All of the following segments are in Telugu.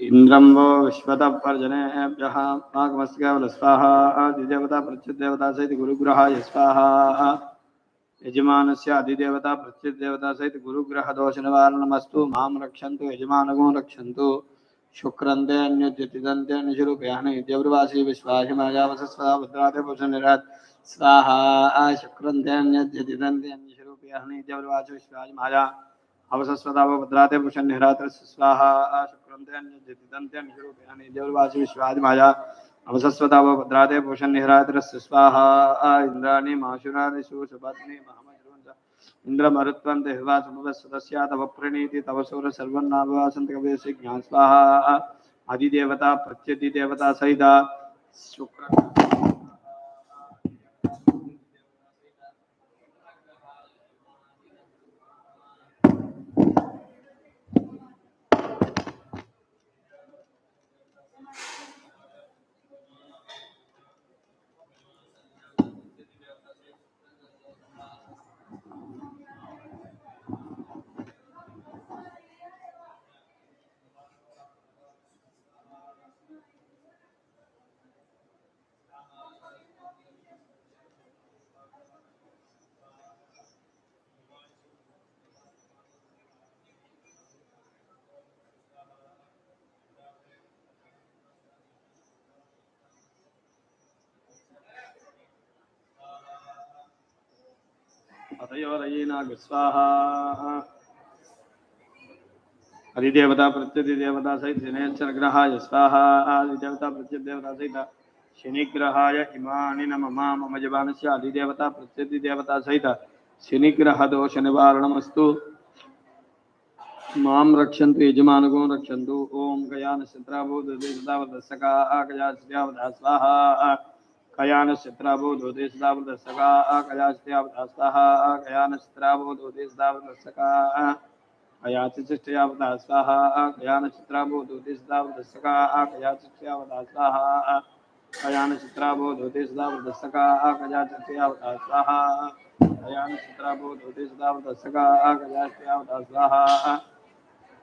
ఇంద్రంబో విశ్వతపర్జనేభ్య పాకమస్ కేవల స్వాహ అధిదేవత ప్రత్యుదేవత సహిత గురుగ్రహాయ స్వాహ యజమానస్య అధిదేవత ప్రత్యుదేవత సహిత గురుగ్రహ దోష నివారణమస్తు మాం రక్షంతు యజమానగం రక్షంతు శుక్రంతే అన్యతిథిదంతే అనుశురూపయాహన విద్యవ్రవాసి విశ్వాసి మాయావస స్వా భద్రాతే పురుష నిరాత్ స్వాహ శుక్రంతే అన్యతిథిదంతే అనుశురూపయాహన విద్యవ్రవాసి విశ్వాసి మాయా हवसस्वदावभद्राते पुषन्निहरात्र स्वाहा शुक्रन्त्यन्यजतिदन्त्यन्यरूपेणनिजौर्वासि विश्वादिमाया हवसस्वदावभद्राते पुषन्निहरात्र स्वाहा इन्द्राणि माशुराणि सुसुभद्नि महमजुवन्त इन्द्रमरुत्वं देहवा समुदस्वदस्या तव प्रणीति तव सूरसर्वन्नाभवासन्तकवेसि ज्ञान स्वाहा आदिदेवता प्रत्यधिदेवता सहिता शुक्र हयोरयीनाग स्वाहा हरिदेवता प्रत्युतिदेवता सहित शनेश्चरग्रहाय स्वाहा। आदिदेवता प्रत्युदेवता सहित शनिग्रहाय इमानि नमः मम जबानस्य आदिदेवता प्रत्युतिदेवता सहित शनिग्रहदोषनिवारणमस्तु। माम रक्षन्तु, यजमानगो रक्षन्तु। ॐ गयानश्चन्द्राभूतदेवतावदस्सकाः गयाश्रियावधा स्वाहा। कयानश्चित्राभो धोते सदावृदर्शका कयाश्चयावधास्ताः कयानश्चित्राभो धोते सदावृदर्शका कयाचिचिष्टयावधास्ताः कयानश्चित्राभो धोते सदावृदर्शका कयाचिष्टयावधास्ताः कयानश्चित्राभो धोते सदावृदर्शका कयाचिष्टयावधास्ताः कयानश्चित्राभो धोते सदावृदर्शका कयाश्चयावधास्ताः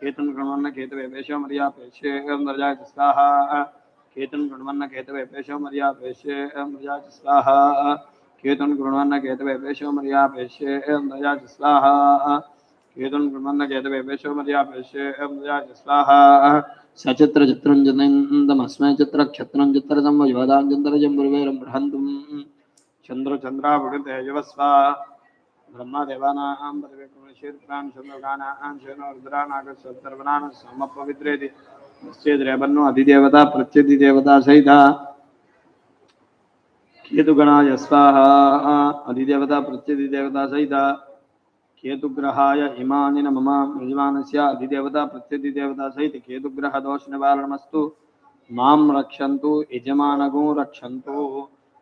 केतन गणवन्न केतवे पेशो मर्या पेशे मर्या स्वाहा। केतन गणवन्न केतवे पेशो मर्या पेशे मर्या स्वाहा। केतन गणवन्न केतवे पेशो मर्या पेशे मर्या स्वाहा। केतन गणवन्न केतवे पेशो मर्या पेशे मर्या स्वाहा। सचित्र चित्रं जनन्दमस्मै चित्र क्षत्रं चित्रदं वयोदां चन्द्रजं गुरुवेरं बृहन्तुं चन्द्र బ్రహ్మదేవానాం పదవేక్షేత్రాన్ చంద్రగానాం శేనోరుద్రానాగసర్వనాన సమపవిత్రేది నిశ్చేద్రేవన్ను అధిదేవత ప్రత్యధిదేవత సహిత కేతుగణాయ స్వాహ అధిదేవత ప్రత్యధిదేవత సహిత కేతుగ్రహాయ హిమాని నమ యజమానస్య అధిదేవత ప్రత్యధిదేవత సహిత కేతుగ్రహ దోష నివారణమస్తు మాం రక్షంతు యజమానగం రక్షంతు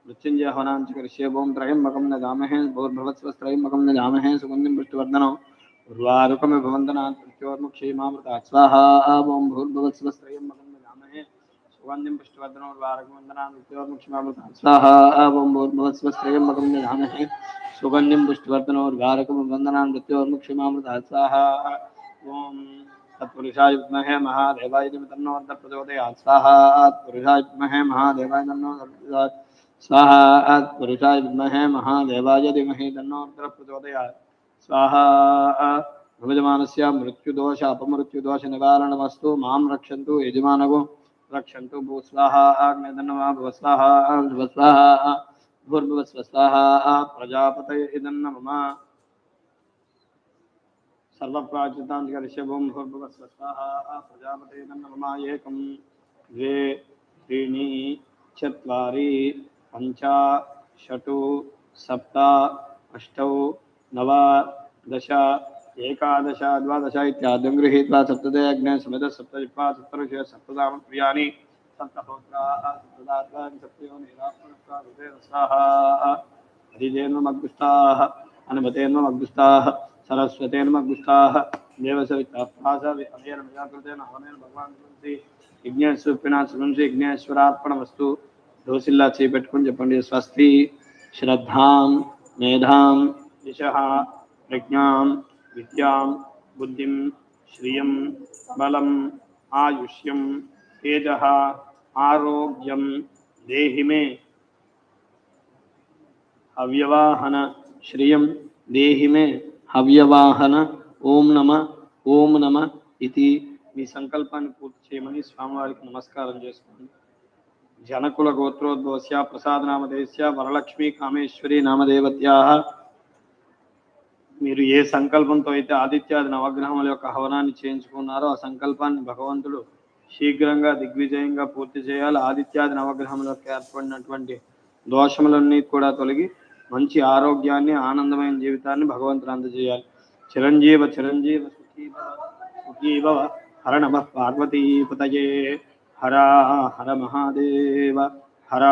मृत्युंजय हवनांच करिष्ये ओम त्रयंबकं न जामहे भूर्भवत्स्वस्त्रयंबकं न जामहे, सुगन्धिं पुष्टिवर्धनो उर्वारुकमे भवन्तनात् प्रत्योर्मुक्षीमामृतात् स्वाहा ओम भूर्भवत्स्वस्त्रयंबकं न जामहे, सुगन्धिं पुष्टिवर्धनो उर्वारुकं वन्दनात् प्रत्योर्मुक्षीमामृतात् स्वाहा ओम भूर्भवत्स्वस्त्रयंबकं न जामहे, सुगन्धिं पुष्टिवर्धनो उर्वारुकं वन्दनात् प्रत्योर्मुक्षीमामृतात् स्वाहा ओम तत्पुरुषाय विद्महे महादेवाय तन्नो प्रचोदयात् स्वाहा तत्पुरुषाय महादेवाय स्वाहा पुरुषाय विद्महे महादेवाय धीमहि तन्नो रुद्रः प्रचोदयात् स्वाहा भवजमानस्य मृत्युदोष अपमृत्युदोष निवारणमस्तु मां रक्षन्तु यजमानगो रक्षन्तु भूस्वाहा आग्नेदन्नमा भुवस्वाहा भुवस्वाहा भूर्भुवस्व स्वाहा प्रजापतये इदन्न मम सर्वप्राचितान्तिकर्षभूं भूर्भुवस्व स्वाहा प्रजापतये इदन्न मम एकं द्वे त्रीणि चत्वारि पञ्च षट् सप्त अष्टौ नव दश एकादश द्वादश इत्याद्यं गृहीत्वा सप्तदे अग्ने समेतः सप्तजिह्वा सप्तऋषय सप्तदामप्रियाणि सप्तहोत्राः सप्तदात्राणि सप्तयो नीलात्मनस्ताः हरिजेन्वमग्गुस्ताः अनुमतेन्वमग्गुस्ताः सरस्वतेन्वमग्गुस्ताः देवसविताप्रासविरमिजाकृतेन हवनेन भगवान् यज्ञेश्वपिना सुगंसि यज्ञेश्वरार्पणमस्तु దోసిల్లా చేపెట్టుకొని చెప్పండి. స్వస్తి శ్రద్ధాం మేధాం దిశ ప్రజ్ఞాం విద్యాం బుద్ధిం శ్రియం బలం ఆయుష్యం తేజ ఆరోగ్యం దేహిమే. హవ్యవాహన శ్రియం దేహిమే. హవ్యవాహన ఓం నమ ఓం నమ ఇది మీ సంకల్పాన్ని పూర్తి చేయమని స్వామివారికి నమస్కారం చేసుకోండి. జనకుల గోత్రోద్భవస్య ప్రసాదనామదేశ్య వరలక్ష్మి కామేశ్వరి నామదేవత్యా మీరు ఏ సంకల్పంతో అయితే ఆదిత్యాది నవగ్రహముల యొక్క హవనాన్ని చేయించుకున్నారో ఆ సంకల్పాన్ని భగవంతుడు శీఘ్రంగా దిగ్విజయంగా పూర్తి చేయాలి. ఆదిత్యాది నవగ్రహములకు ఏర్పడినటువంటి దోషములన్నీ కూడా తొలగి మంచి ఆరోగ్యాన్ని ఆనందమైన జీవితాన్ని భగవంతుడు అందజేయాలి. చిరంజీవ చిరంజీవ సుఖీభవ సుఖీభవ హరణమ పార్వతీపతయే హర హర మహాదేవ హర